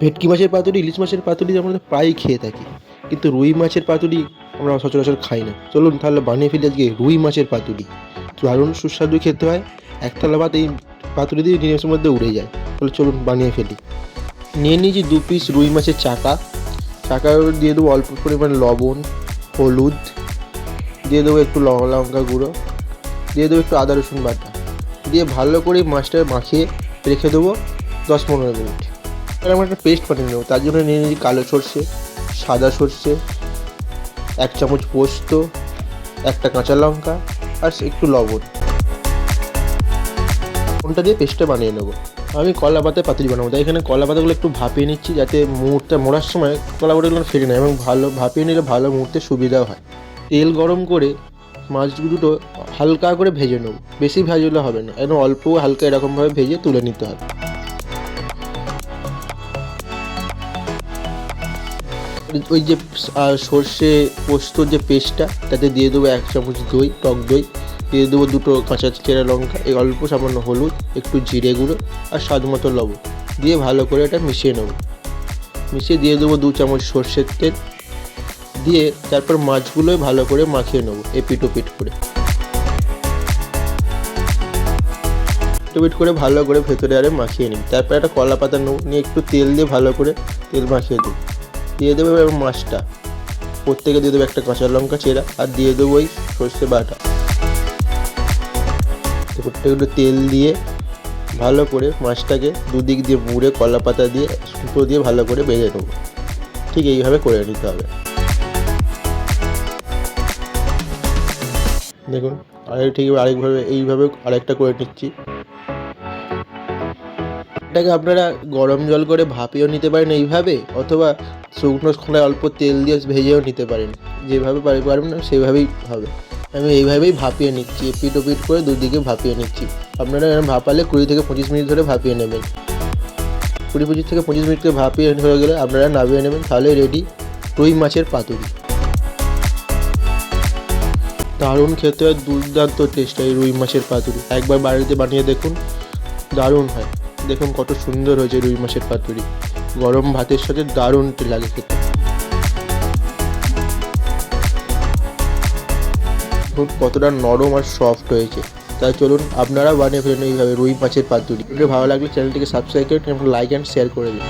ভেটকি মাছের পাতুরি ইলিশ মাছের পাতুরি আমরা প্রায়ই খেয়ে থাকি। কিন্তু রুই মাছের পাতুরি আমরা সচরাচর খাই না। চলুন তাহলে বানিয়ে ফেলি আজকে রুই মাছের পাতুরি দারুণ সুস্বাদু খেতে হয়। একতলা ভাত এই পাতুরি দিয়ে নিমেষের মধ্যে উড়ে যায়। তাহলে চলুন বানিয়ে ফেলি। নিয়ে নিয়েছি দু পিস রুই মাছের চাকা। চাকা দিয়ে দেবো অল্প পরিমাণ লবণ, হলুদ। দিয়ে দেবো একটু লঙ্কা গুঁড়ো। দিয়ে দেবো একটু আদা রসুন বাটা। দিয়ে ভালো করে মাছটা মাখিয়ে রেখে দেবো দশ পনেরো মিনিট। আর আমরা একটা পেস্ট বানিয়ে নেব। তার জন্য নিয়ে নিয়েছি কালো সর্ষে, সাদা সর্ষে, এক চামচ পোস্ত, একটা কাঁচা লঙ্কা, আর একটু লবণ। কোনটা দিয়ে পেস্টটা বানিয়ে নেব। আমি কলা পাতায় পাতুরি বানাবো। তাই এখানে কলা পাতাগুলো একটু ভাপিয়ে নিচ্ছি যাতে মুহূর্তে মোড়ার সময় কলা পাতাগুলো ফেটে নেয় এবং ভালো ভাপিয়ে নিলে ভালো মুহূর্তে সুবিধা হয়। তেল গরম করে মাছ দুটো হালকা করে ভেজে নেব। বেশি ভাজলে হবে না। একদম অল্প হালকা এরকমভাবে ভেজে তুলে নিতে হবে। ওই যে সর্ষে পোস্তর যে পেস্টটা, তাতে দিয়ে দেবো এক চামচ দই, টক দই। দিয়ে দেবো দুটো কাঁচা চেরা লঙ্কা, এই অল্প সামান্য হলুদ, একটু জিরে গুঁড়ো আর স্বাদ মতো লবণ। দিয়ে ভালো করে এটা মিশিয়ে নেব। মিশিয়ে দিয়ে দেবো দু চামচ সর্ষের তেল। দিয়ে তারপর মাছগুলো ভালো করে মাখিয়ে নেব, এপিট ওপিট করে। এপিট করে ভালো করে ভেতরে আরে মাখিয়ে নিই তারপর একটা কলা পাতা নেব, নিয়ে একটু তেল দিয়ে ভালো করে তেল মাখিয়ে দিই দিয়ে দেবো এবার মাছটা। প্রত্যেকে দিয়ে দেবো একটা কাঁচা লঙ্কা চেরা আর দিয়ে দেবো ওই সর্ষে বাটা। প্রত্যেকে একটু তেল দিয়ে ভালো করে মাছটাকে দুদিক দিয়ে মুড়ে কলা পাতা দিয়ে সুতো দিয়ে ভালো করে বেঁধে নেব। ঠিক এইভাবে করে নিতে হবে। দেখুন আরেক ঠিক আরেকভাবে, এইভাবে আরেকটা করে নিচ্ছি। এটাকে আপনারা গরম জল করে ভাপিয়েও নিতে পারেন এইভাবে, অথবা শুকনো খোলায় অল্প তেল দিয়ে ভেজেও নিতে পারেন। যেভাবে পারি পারবেন সেভাবেই হবে। আমি এইভাবেই ভাপিয়ে নিচ্ছি, এপিট ওপিট করে দুদিকে ভাপিয়ে নিচ্ছি। আপনারা ভাপালে কুড়ি থেকে পঁচিশ মিনিট ধরে ভাপিয়ে নেবেন। কুড়ি পঁচিশ থেকে পঁচিশ মিনিট করে ভাপিয়ে হয়ে গেলে আপনারা নামিয়ে নেবেন, তাহলে রেডি রুই মাছের পাতুরি। দারুণ খেতে হয়, দুর্দান্ত টেস্ট হয় রুই মাছের পাতুরি। একবার বাড়িতে বানিয়ে দেখুন, দারুণ হয়। দেখুন কত সুন্দর হয়েছে রুই মাছের পাতুরি। গরম ভাতের সাথে দারুণ লাগে খেতে। কতটা নরম আর সফট হয়েছে। তাই চলুন আপনারা বানিয়ে ফেলেন এইভাবে রুই মাছের পাতুরি। ভালো লাগলে চ্যানেলটিকে সাবস্ক্রাইব করে লাইক অ্যান্ড শেয়ার করে দিন।